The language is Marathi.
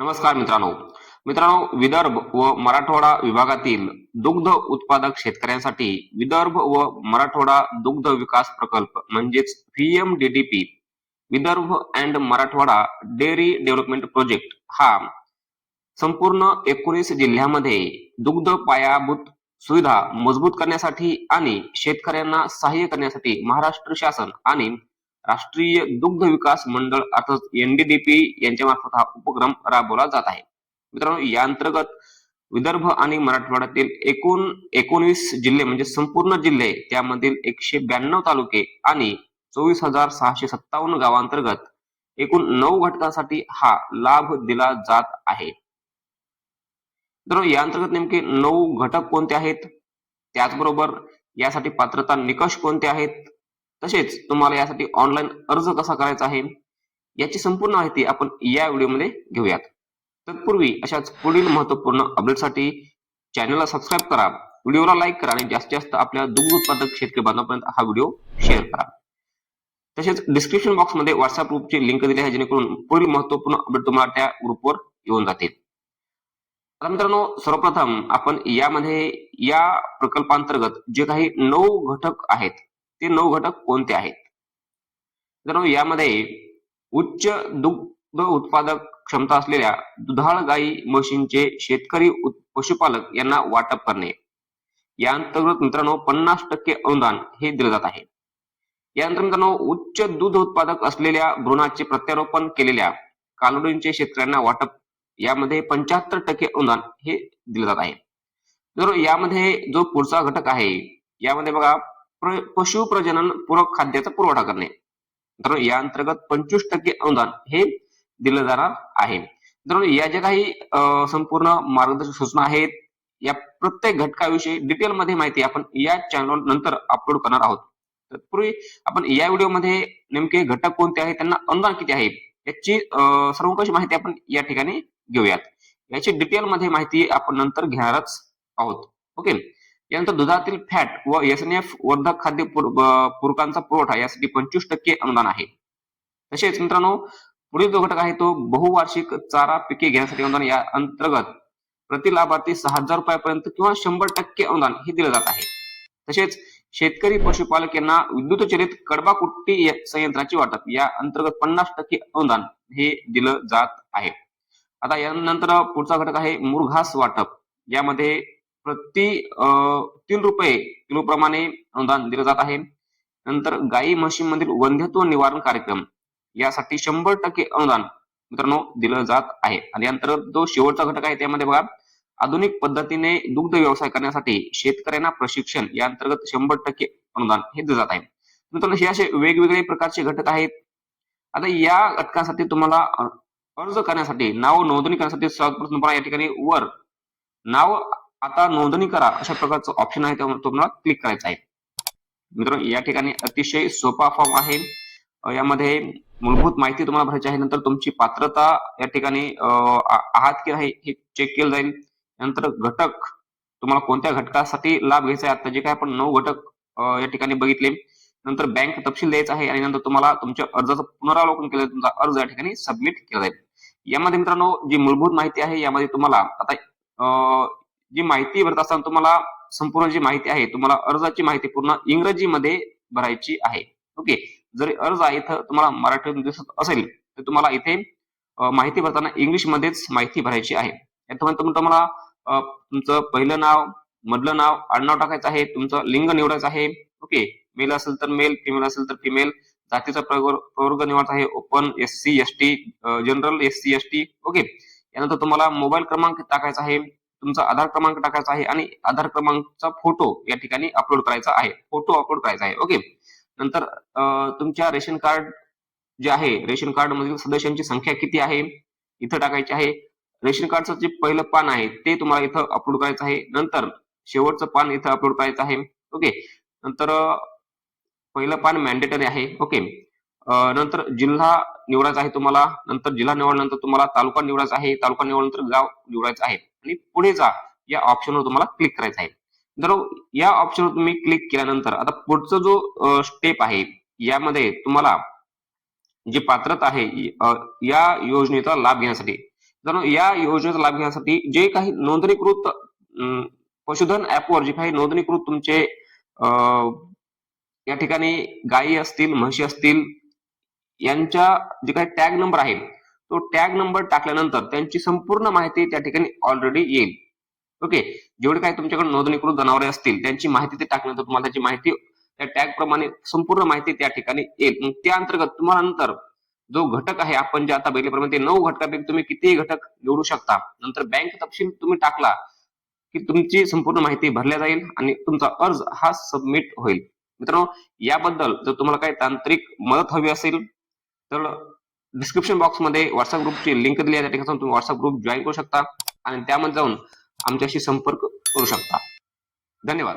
नमस्कार मित्रांनो. मित्रांनो विदर्भ व मराठवाडा विभागातील दुग्ध उत्पादक शेतकऱ्यांसाठी विदर्भ व मराठवाडा दुग्ध विकास प्रकल्प म्हणजेच VMDDP Vidarbha and Marathwada dairy development project हा संपूर्ण एकोणीस जिल्ह्यामध्ये दुग्ध पायाभूत सुविधा मजबूत करण्यासाठी आणि शेतकऱ्यांना सहाय्य करण्यासाठी महाराष्ट्र शासन आणि राष्ट्रीय दुग्ध विकास मंडळ अर्थात एनडीडीपी यांच्या मार्फत हा उपक्रम राबवला जात आहे. मित्रांनो या अंतर्गत विदर्भ आणि मराठवाड्यातील एकूण एकोणीस जिल्हे म्हणजे संपूर्ण जिल्हे त्यामधील एकशे ब्याण्णव तालुके आणि चोवीस हजार सहाशे सत्तावन्न गावांतर्गत एकूण नऊ घटकांसाठी हा लाभ दिला जात आहे. तर या अंतर्गत नेमके नऊ घटक कोणते आहेत? त्याचबरोबर यासाठी पात्रता निकष कोणते आहेत? तसेच तुम्हाला यासाठी ऑनलाईन अर्ज कसा करायचा आहे याची संपूर्ण माहिती आपण या व्हिडिओमध्ये घेऊयात. तत्पूर्वी अशाच पुढील महत्त्वपूर्ण अपडेटसाठी चॅनलला सबस्क्राईब करा व्हिडिओला लाईक करा आणि जास्तीत जास्त आपल्या दुग्ध उत्पादक शेतकरी बांधवापर्यंत हा व्हिडिओ शेअर करा. तसेच डिस्क्रिप्शन बॉक्समध्ये व्हॉट्सअप ग्रुपची लिंक दिली आहे जेणेकरून पुढील महत्त्वपूर्ण अपडेट तुम्हाला त्या ग्रुपवर येऊन जातील. आता मित्रांनो सर्वप्रथम आपण यामध्ये या प्रकल्पांतर्गत जे काही नऊ घटक आहेत ते नऊ घटक कोणते आहेत? मित्रांनो यामध्ये उच्च दुग्ध उत्पादक क्षमता असलेल्या दुधाळ गाई म्हशींचे शेतकरी पशुपालक यांना वाटप करणे. या अंतर्गत मित्रांनो पन्नास टक्के अनुदान हे दिलं जात आहे. यानंतर मित्रांनो उच्च दूध उत्पादक असलेल्या भ्रूणाचे प्रत्यारोपण केलेल्या कालोडींचे शेतकऱ्यांना वाटप यामध्ये पंच्याहत्तर टक्के अनुदान हे दिले जात आहे. तर यामध्ये जो पुढचा घटक आहे यामध्ये बघा पशु प्रजनन पूरक खाद्याचा पुरवठा करणे. तर या अंतर्गत पंचवीस टक्के अनुदान हे दिलं जाणार आहे. तर या ज्या काही संपूर्ण मार्गदर्शक सूचना आहेत या प्रत्येक घटकाविषयी डिटेल मध्ये माहिती आपण या चॅनल नंतर अपलोड करणार आहोत. तत्पूर्वी आपण या व्हिडिओमध्ये नेमके घटक कोणते आहेत त्यांना अनुदान किती आहे याची अं, माहिती आपण या ठिकाणी घेऊयात. याची डिटेल मध्ये माहिती आपण नंतर घेणारच आहोत. ओके? यानंतर दुधातील फॅट व एस एन एफ वर्धक खाद्य पूरकांचा पुरवठा यासाठी पंचवीस टक्के अनुदान आहे. तसेच मित्रांनो पुढील जो घटक आहे तो बहुवार्षिक चारा पिके घेण्यासाठी अनुदान या अंतर्गत प्रति लाभार्थी सहा हजार रुपयापर्यंत किंवा शंभर टक्के अनुदान हे दिलं जात आहे. तसेच शेतकरी पशुपालक यांना विद्युत चलित कडबा कुट्टी संयंत्राची वाटप या अंतर्गत पन्नास टक्के अनुदान हे दिलं जात आहे. आता यानंतर पुढचा घटक आहे मुरघास वाटप. यामध्ये प्रति अं, तीन रुपये किलो प्रमाणे अनुदान दिलं जात आहे. नंतर गाई म्हशीमधील वंध्यत्व निवारण कार्यक्रम यासाठी शंभर टक्के अनुदान मित्रांनो दिलं जात आहे. आणि यानंतर जो शेवटचा घटक आहे त्यामध्ये बघा आधुनिक पद्धतीने दुग्ध व्यवसाय करण्यासाठी शेतकऱ्यांना प्रशिक्षण या अंतर्गत शंभर टक्के अनुदान हे दिलं जात आहे. मित्रांनो हे असे वेगवेगळे प्रकारचे घटक आहेत. आता या घटकासाठी तुम्हाला अर्ज करण्यासाठी नाव नोंदणी करण्यासाठी सर्वप्रथम या ठिकाणी वर नाव आता नोंदणी करा अशा प्रकारचं ऑप्शन आहे त्यावर तुम्हाला क्लिक करायचं आहे. मित्रांनो या ठिकाणी अतिशय सोपा फॉर्म आहे. यामध्ये मूलभूत माहिती तुम्हाला भरायची आहे. नंतर तुमची पात्रता या ठिकाणी आहात की नाही हे चेक केलं जाईल. नंतर घटक तुम्हाला कोणत्या घटकासाठी लाभ घ्यायचा आहे? आता जे काय आपण नऊ घटक या ठिकाणी बघितले. नंतर बँक तपशील द्यायचा आहे आणि नंतर तुम्हाला तुमच्या अर्जाचं पुनरावलोकन केलं तुमचा अर्ज या ठिकाणी सबमिट केला जाईल. यामध्ये मित्रांनो जी मूलभूत माहिती आहे यामध्ये तुम्हाला आता जी माहिती भरत असताना तुम्हाला संपूर्ण जी माहिती आहे तुम्हाला अर्जाची माहिती पूर्ण इंग्रजीमध्ये भरायची आहे. ओके? जरी अर्ज आहे इथं तुम्हाला मराठीतून दिसत असेल तर तुम्हाला इथे माहिती भरताना इंग्लिश मध्येच माहिती भरायची आहे. याच्यामध्ये तुम्ही- तुम्हाला तुमचं पहिलं नाव मधलं नाव आडनाव टाकायचं आहे तुमचं लिंग निवडायचं आहे. ओके? मेल असेल तर मेल फिमेल असेल तर फिमेल जातीचा प्रवर्ग निवडायचा आहे open S C S T general S C S T okay? यानंतर तुम्हाला मोबाईल क्रमांक टाकायचा आहे. तुमचा आधार क्रमांक टाकायचा आहे आणि आधार क्रमांकचा फोटो या ठिकाणी अपलोड करायचा आहे. फोटो अपलोड करायचा आहे. ओके नंतर तुमच्या रेशन कार्ड जे आहे रेशन कार्ड मधील सदस्यांची संख्या किती आहे? इथं टाकायची आहे. रेशन कार्डचं जे पहिलं पान आहे ते तुम्हाला इथं अपलोड करायचं आहे. नंतर शेवटचं पान इथं अपलोड करायचं आहे. ओके नंतर पहिलं पान मॅन्डेटरी आहे. ओके नंतर जिल्हा निवडायचा आहे तुम्हाला नंतर जिल्हा निवडल्यानंतर तुम्हाला तालुका निवडायचा आहे तालुका निवडल्यानंतर गाव निवडायचं आहे. आणि पुढे जा या ऑप्शनवर तुम्हाला क्लिक करायचं आहे. जर या ऑप्शनवर तुम्ही क्लिक केल्यानंतर आता पुढचा जो स्टेप आहे यामध्ये तुम्हाला जी पात्रता आहे या योजनेचा लाभ घेण्यासाठी. जर या योजनेचा लाभ घेण्यासाठी जे काही नोंदणीकृत पशुधन ऍपवर जे काही नोंदणीकृत तुमचे या ठिकाणी गायी असतील म्हशी असतील यांच्या जे काही टॅग नंबर आहे तो टॅग नंबर टाकल्यानंतर त्यांची संपूर्ण माहिती त्या ठिकाणी ऑलरेडी येईल. ओके जेवढे काही तुमच्याकडे नोंदणीकृत जनावरे असतील त्यांची माहिती ते टाकल्यानंतर तुम्हाला त्याची माहिती त्या टॅग प्रमाणे संपूर्ण माहिती त्या ठिकाणी येईल. मग त्या अंतर्गत तुम्हाला नंतर जो घटक आहे आपण जे आता बघितल्याप्रमाणे ते नऊ घटकापैकी तुम्ही कितीही घटक निवडू शकता नंतर बँक तपशील तुम्ही टाकला की तुमची संपूर्ण माहिती भरल्या जाईल आणि तुमचा अर्ज हा सबमिट होईल. मित्रांनो याबद्दल जर तुम्हाला काही तांत्रिक मदत हवी असेल तर डिस्क्रिप्शन बॉक्समध्ये व्हॉट्सअप ग्रुपची लिंक दिली आहे. त्या ठिकाणी तुम्ही व्हॉट्सअप ग्रुप जॉईन करू शकता आणि त्यामध्ये जाऊन आमच्याशी संपर्क करू शकता. धन्यवाद.